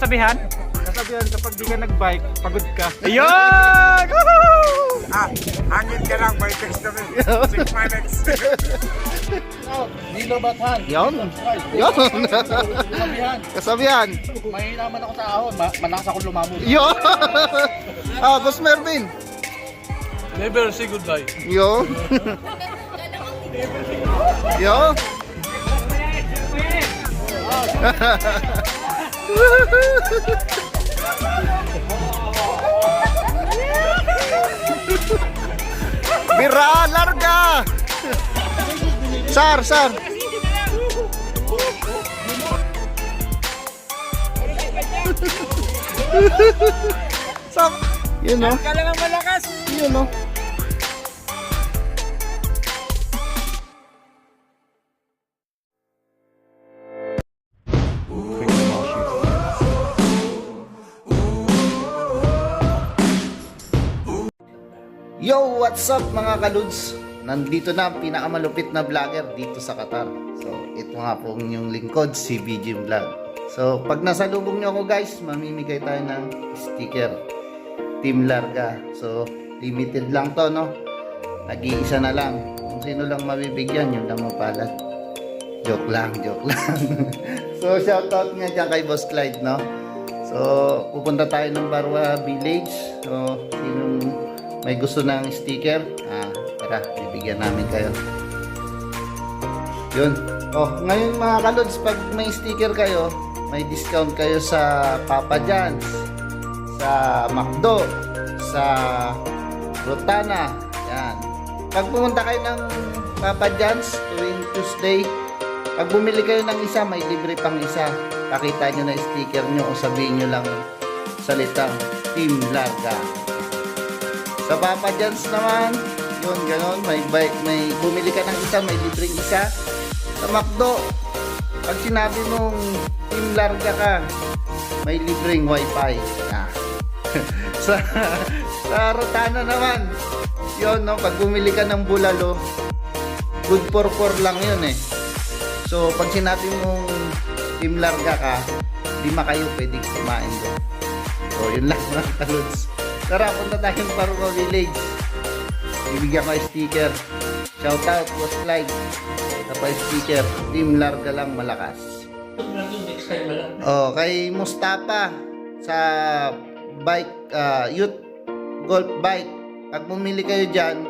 Kasabihan? Kasabihan kapag di ka nag-bike, pagod ka. Ayun! Woohoo! Ah, hangin ka lang, may text kami. Six minutes. Nilo Bathan. Yun. Yun. Sabihan, Kasabihan. mahina man ako sa ahon, ma malakas ako lumamon. Yun. ah, Boss Mervin. Never say goodbye. Yun. Yun. Bira, larga! Sar, sar! Sam, yun no? Kala lang malakas! Yun no? Yo, what's up mga kaluds? Nandito na ang pinakamalupit na vlogger dito sa Qatar. So, ito nga po inyong lingkod, si BG Vlog. So, pag nasa lubong nyo ako guys, mamimigay tayo ng sticker. Team Larga. So, limited lang to, no? Nag-iisa na lang. Kung sino lang mabibigyan, yun lang mapalad. Joke lang, joke lang. so, shoutout nga dyan kay Boss Clyde, no? So, pupunta tayo ng Barwa Village. So, sinong may gusto ng sticker, ah, tara, bibigyan namin kayo. Yun. Oh, ngayon mga kalods, pag may sticker kayo, may discount kayo sa Papa John's, sa McDo, sa Rotana. Yan. Pag pumunta kayo ng Papa John's tuwing Tuesday, pag bumili kayo ng isa, may libre pang isa. Pakita nyo na sticker nyo o sabihin nyo lang salitang Team Larga. Sa Papa John's naman, yun, ganon, may, bike, may bumili ka ng isa, may libreng isa. Sa McDo, pag sinabi mong Team Larga ka, may libreng wifi. Ah. sa, sa Rotana naman, yun, no, pag bumili ka ng bulalo, good for four lang yun eh. So, pag sinabi mong Team Larga ka, lima kayo pwedeng kumain doon. So, yun lang mga kaluts. Tara, punta tayong Paruco Village. Bibigyan ko sticker. Shout out. Ito pa yung sticker. Team Larga lang malakas. Oh, kay Mustafa sa bike, ah, youth golf bike. Pag bumili kayo dyan,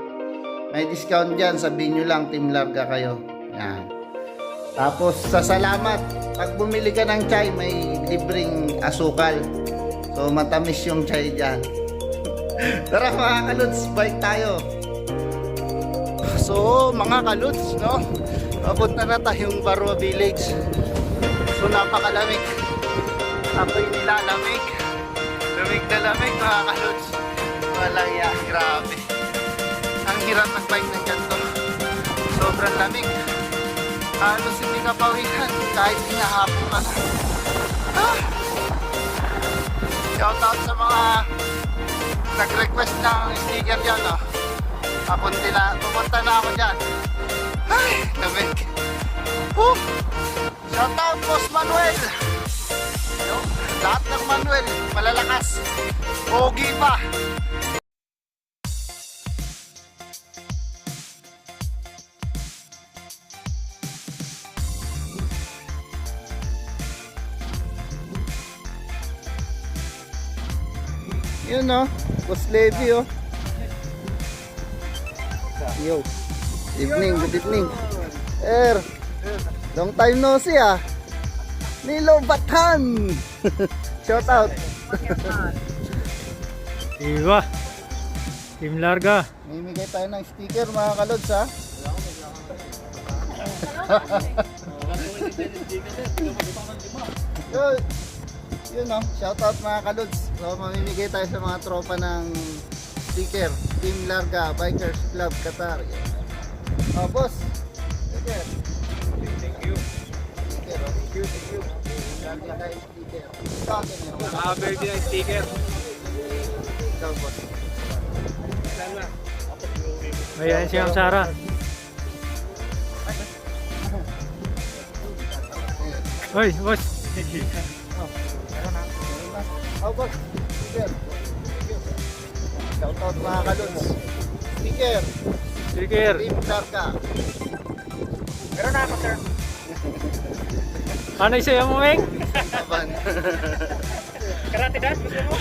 may discount dyan. Sabihin nyo lang, Team Larga kayo. Yan. Tapos, sa salamat, pag bumili ka ng chai, may libreng asukal. So, matamis yung chai dyan. Tara mga kaluts, bike tayo. So, mga kaluts, no? Papunta na tayong Barwa Village. So, napakalamig. Ako'y nilalamig. Lamig na lamig, mga kaluts. Walang ya, grabe. Ang hirap mag-bike ng ganito. Sobrang lamig. Halos hindi ka pawisan kahit hinahapon ka na. Ah! Shout out sa mga nag-request ng sticker dyan, oh. Papunti na, pupunta na ako dyan. Ay, lamig. Woo! Shout out, Boss Manuel. Yo, lahat ng Manuel, malalakas. Pogi pa. Yun oh, Boss Levy oh. Yo. Evening, good evening. Er, long time no see ah. Nilo Batan. Shout out. Iwa! Team Larga! Mimigay tayo ng sticker mga kalods ha. Yun, yun no, shout out mga kalods. So mamimigay tayo sa mga tropa ng sticker. Team Larga, Bikers Club Qatar. Yan. Oh, boss. Sticker. Thank you. Sticker, oh. Thank you, thank you. Larga tayo sticker. Ito akin yun. Nakaberde ng sticker. Ikaw, boss. Ayan si Ma'am Sara. Hoy, boss! Oh, boss. Sticker. Shoutout mga kalods. Sticker. Sticker. Team Larga. Meron na ako, sir. Ano yung sayo mo, Meng? Aban. Karate dance, gusto mo?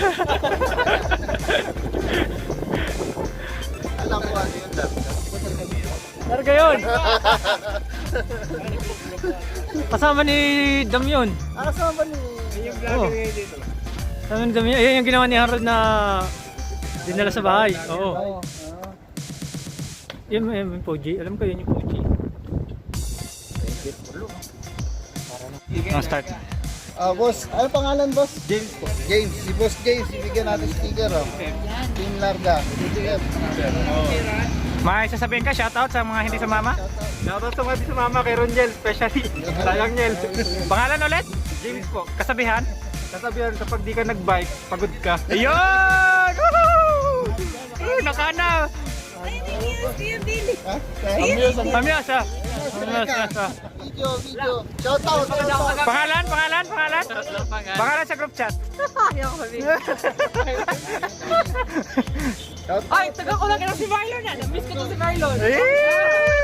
Alam ko ano yung Larga. Larga yun. Kasama ni Dam yun. Ah, kasama ni... Yung vlogger ngayon dito. Kasama ni Dam yun. Ayan yung ginawa ni Harold na dinala sa bahay. Oo. Yun, yun, yung Poji. Alam ko yun yung Poji. Ah, start. Ah, boss. Ano pangalan, boss? James po. James. Si Boss James. Ibigyan natin sticker, oh. Team Larga. Sticker. May sasabihin ka, shoutout sa mga hindi sumama? Shoutout sa mga hindi sumama kay Ronjel, especially. Sayang Niel. Pangalan ulit? James po. Kasabihan? Kasabihan, kapag di ka nag-bike, pagod ka. Ayun! Woohoo! Nakana! Ha? Amyasa. Amyasa. Amyasa. Video, video. Shoutout, shoutout. Pangalan, pangalan, pangalan? Pangalan sa group chat. Shoutout. Ay, taga ko lang si Marlon na. Namiss ko to si Marlon. Eh!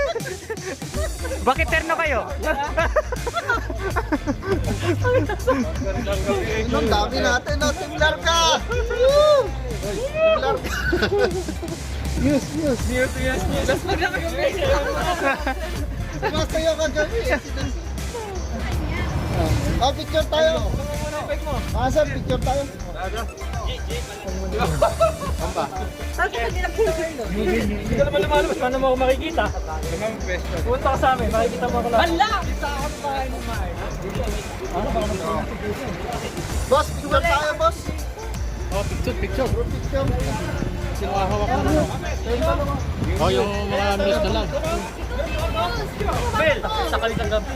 Bakit terno kayo? Ang dami natin, no? Team Larga. News, news. Yes, yes, yes. Tapos pag nakagabi siya. Mas tayo kagabi. Oh, picture tayo. Ah, sir, picture tayo. Saan ka hindi nakita Marlon? Hindi ka naman lumalabas. Paano mo ako makikita? Pumunta ka sa amin. Makikita mo ako lang. Hala! Isa ako sa bahay ni Mark. Boss, picture tayo, boss. Oh, picture, picture. Picture. Sinahawak ko na. Oh, yung mga news na lang. Bel, sa kalitang gabi.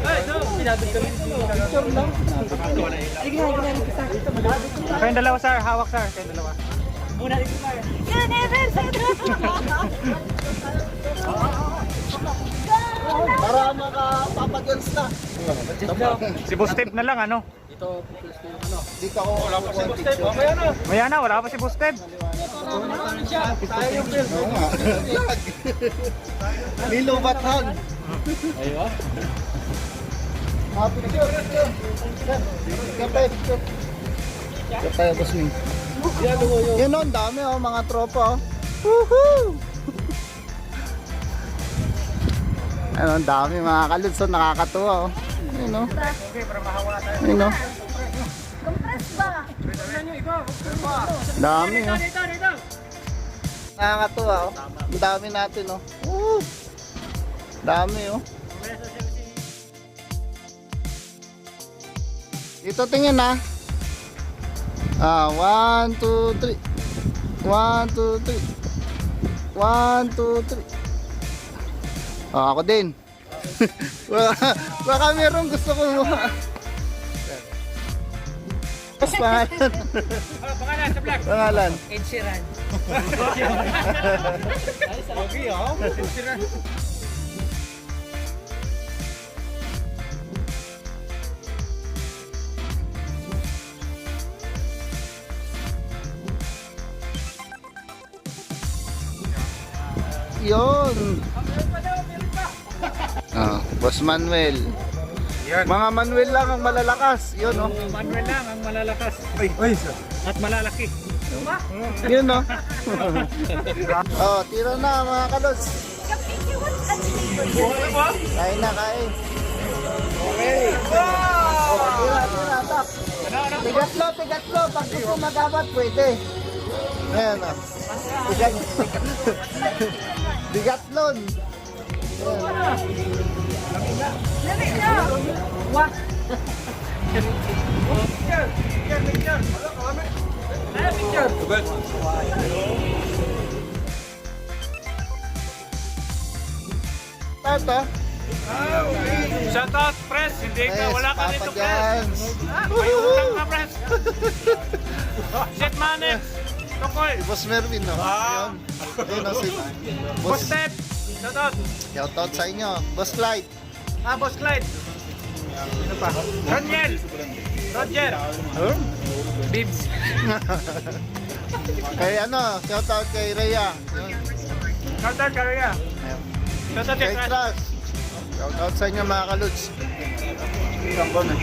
Pinagod kami. Picture lang. Kayong dalawa, sir. Hawak, sir. Kayong dalawa. Para makapapagans na. Si Boss Steve na lang, ano? Dito ako wala pa si picture. Maya na, wala pa si Boss Steve. Oo nga. Nilubatan. Ayun. Ah, picture, tayo. Picture tayo, boss Ming. Yan o, ang dami oh, mga tropa oh. Woohoo! Ano, ang dami mga kaluds, so nakakatuwa oh. Yun oh. Yun oh. Dami oh. Nakakatuwa oh. Ang dami natin oh. Woo! Dami oh. Dito tingin ah. Ah, one, two, three. One, two, three. One, two, three. Ah, ako din. Baka, baka meron gusto ko mo. Mas pangalan. Pangalan sa vlog. Pangalan. Ed Sheeran. Yun. Ah, Boss Manuel. Yan. Mga Manuel lang ang malalakas. Yun, oh. Manuel lang ang malalakas. Ay, ay, At malalaki. Yun, oh. oh, tira na mga kalos. Kain na, kain. Okay. Oh, tira, tira, tap. Tigatlo, tigatlo. Pag gusto magabat, pwede. Ayan, oh. Tigat. Tigatlon. Tata. Shout out, press. Hindi ka, wala ka dito. Jans. May utang ka, press. Jet Manex. Tukoy. Boss Mervin, no? Ah. Yun. Yun, no, si Boss Boss. Step. Shout out. Shoutout sa inyo. Boss Clyde. Ah, Boss Clyde. Sino pa? Roniel. Roger. Bibs. Kay ano, shout out kay Rhea. Yun. Shoutout ka rin Ayun. Shoutout Kay Crash. Shout out sa inyo mga kaludes. Isang comment.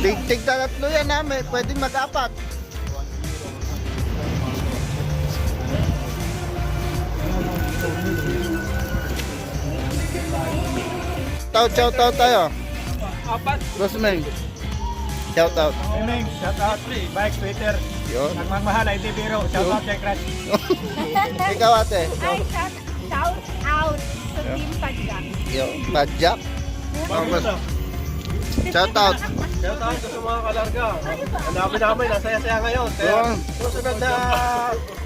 Tig tig tatlo yan ha, pwedeng mag-apat. Shout shout out tayo. Apat. Rosemary. Shout out. Miming, shoutout. Bike, Twitter. Yun. Nagmamahal, hindi biro. Shoutout kay Crash. Ikaw ate. Ay, shout, shout out sa Team Padjak. Yo, Badjak. Tapos, shout out. Sa mga kalarga. Ang dami namin, nasaya-saya ngayon. Kaya Yun. susunod na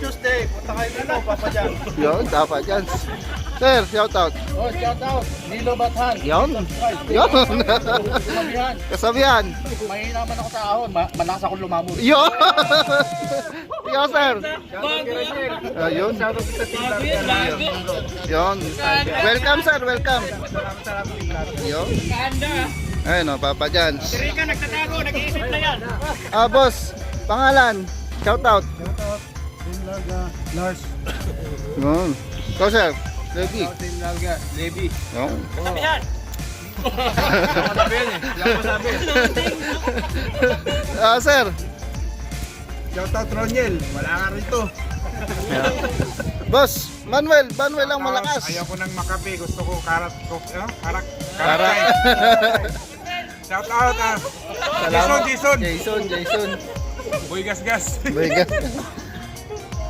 Tuesday, punta kayo dito, Papa Jan. Yun, dapat yan. Sir, shout out. Oh, shout out. Nilo Bathan. Yun. Yun. Sabihan. Kasabihan. May naman ako sa ahon. Ma malas akong lumamot. Yun. Ikaw, sir. Ayun. Shoutout sa Team. Yun. Welcome, sir. Welcome. Yun. Ayun, o, Papa Jans. Rika, nagtatago. Nag-iisip na yan. Ah, boss. Pangalan. Shout out. Lars. Yun. Ikaw, sir. Legi. Team Larga. Levi. Yun. Sabihan. Eh. Ah, sir. Shoutout Roniel, wala ka rito. Boss, Manuel. Manuel ang malakas. Ayaw ko ng makape, gusto ko karat ko, ano? Karak. Tara. Shoutout ah. Salamat. Jason, Jason. Jason, Jason. Boy gas gas. Bigat.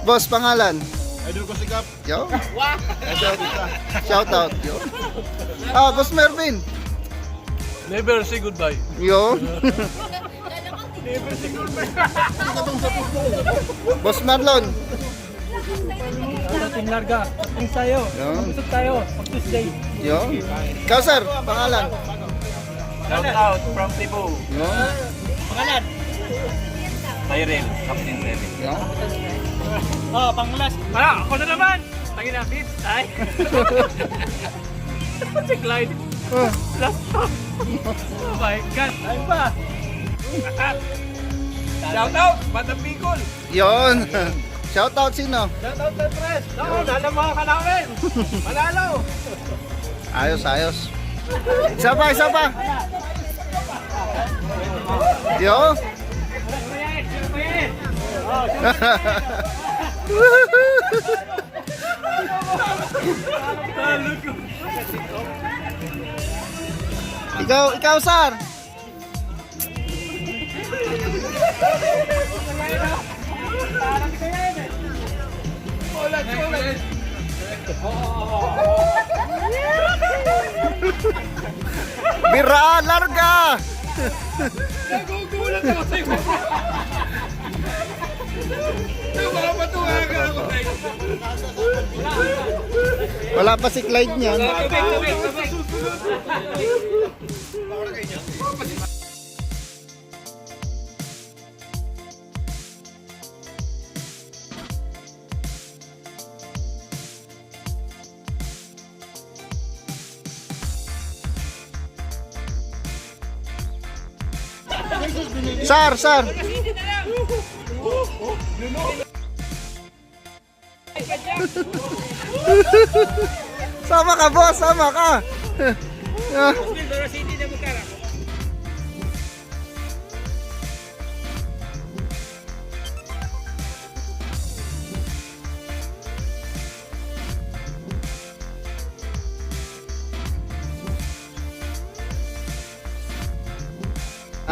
Boss, pangalan. Idol ko sigap. Yo. Shout out. Yo. Ah, Boss Mervin. Never say goodbye. Yo. Boss Marlon. Team Larga, ang sayo. Yo. Tayo, pag Tuesday. Yo. Ikaw, sir, pangalan. Shoutout from Cebu. Pangalan. Tyrell, Captain Tyrell. Yo. Oh, panglas. Ah, ako na naman. Tangin na, Bibs. Ay. si Clyde. Last stop. Oh my God. Ay pa. Shoutout, Batang Bicol. Yon. Shout out sino? Shoutout sa Tres. Ako, nalang mga kalawin. Manalo. Ayos, ayos. Isa pa, isa. Yo. ikaw, ikaw, sir. Bira, larga. Wala pa si Clyde niyan. Sar, sar. sama ka, boss. Sama ka.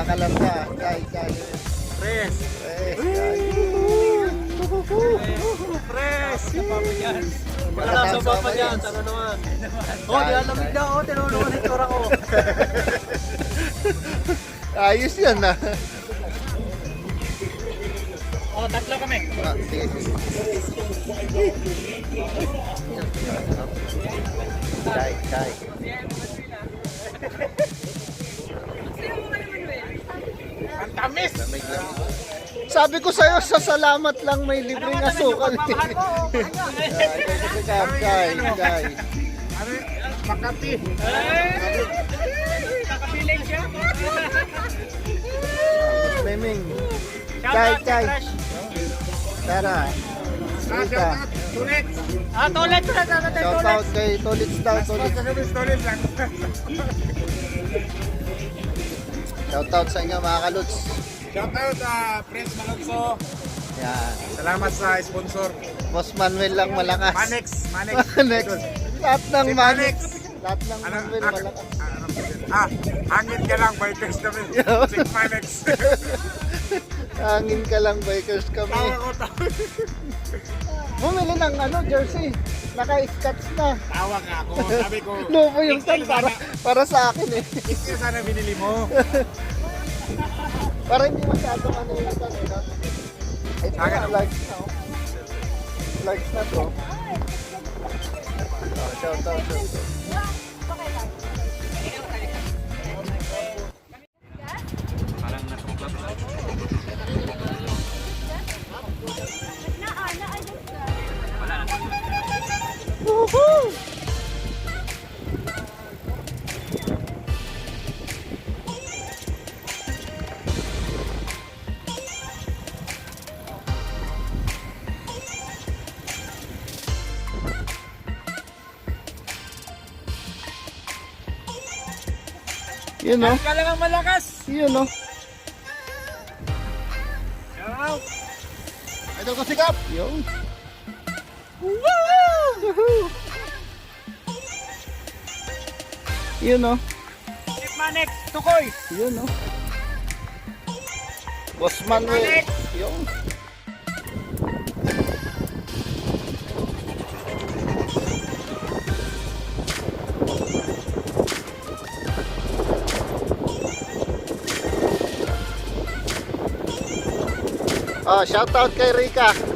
Nakalanda. Kay, kay. Press. Eh, kay. Press. Wala sa Papa Jan, ano naman. Oh, di alamig na ako, tinulungan yung tura ko. Ayos yan ah. Oh, tatlo kami. Ah, sige, sige. Kay, kay. Ang tamis. Sabi ko sa'yo, sa salamat lang may libreng asukal. Kay, kay, kay. Ano? Makati. nakapiling siya. Chai. kay Crush. Tara. Rika. Tulit. Ah, tulit Shout tulit. out kay Tolits daw. Tolits. Tulit, tulit lang. Shout out sa inyo mga kaluts. Shout out uh, Prince Malonzo. Yan. Salamat sa sponsor. Boss Manuel lang malakas. Manex. Manex. Manex. Lahat ng Si Manex. Lahat ng Ano, Manuel ah, malakas. ah, ano ah, hangin ka lang, bikers kami. Si Manex. Hangin ka lang bikers kami. Tawa ko, tawa. Bumili ng ano, jersey. Naka-scotch na. Tawa nga ako. Sabi ko, Lobo yung tan para, para sa akin eh. ito sana binili mo. Para hindi masyadong ano yung tan. eh, no? Ito Akin na, ako. likes na. oh. Likes na to. Oh, shout out, shout out. Woohoo! Yun o. Ka lang ang malakas. Yun o. Idol ko sikap. Yun. Woohoo! Yun o. Chip Manex, tukoy. Yun o. Boss Manuel. Yun. Oh, shout out kay Rika.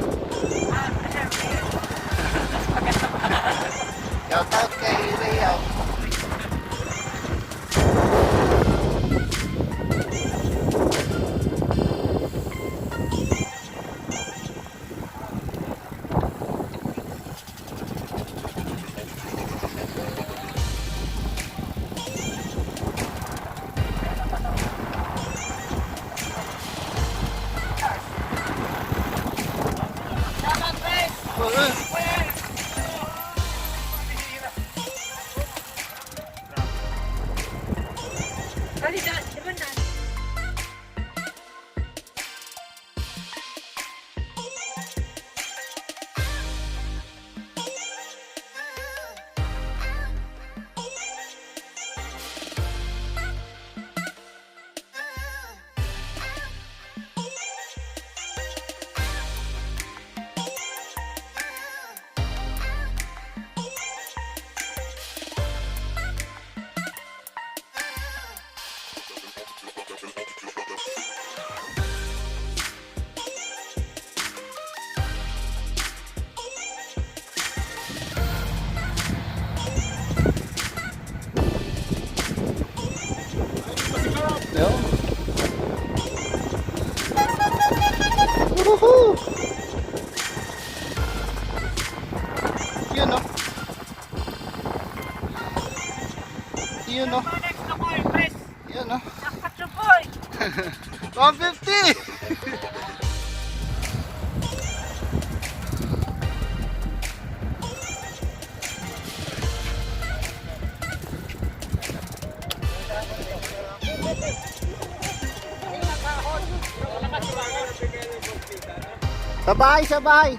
Sabay, sabay!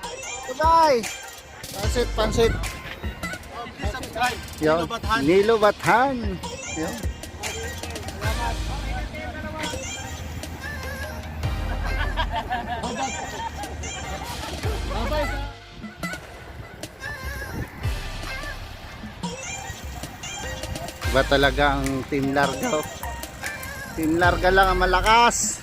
Sabay! Pansit, pansit. Yun. Nilo Bathan. Yun. Iba talaga ang Team Larga. oh. Team Larga lang ang malakas.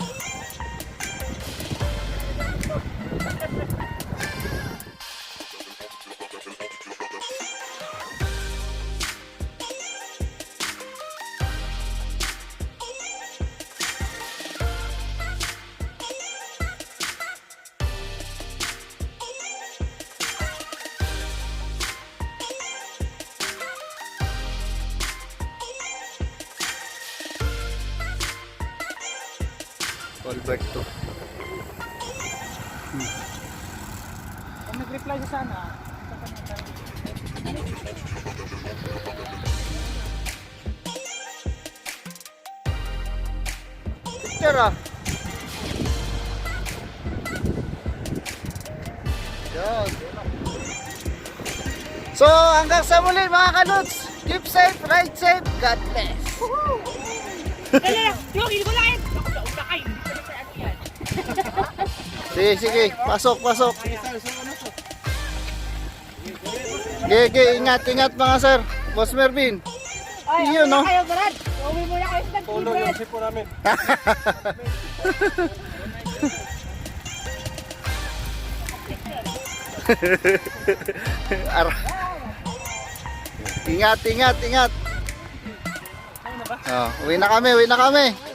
Colbert to. Kung nag-reply sa sana, Picture ah. Yan. So, hanggang sa muli mga kaluts. Keep safe, ride safe. God bless. Dali. Yung, ko Sige, sige. Pasok, pasok. Sige, sige. Ingat, ingat mga sir. Boss Mervin. Ay, Yun, no? kayo, Brad. Uwi muna kayo sa Polo yung sipo namin. Ara. Ingat, ingat, ingat. Oh, uwi na kami, uwi na kami.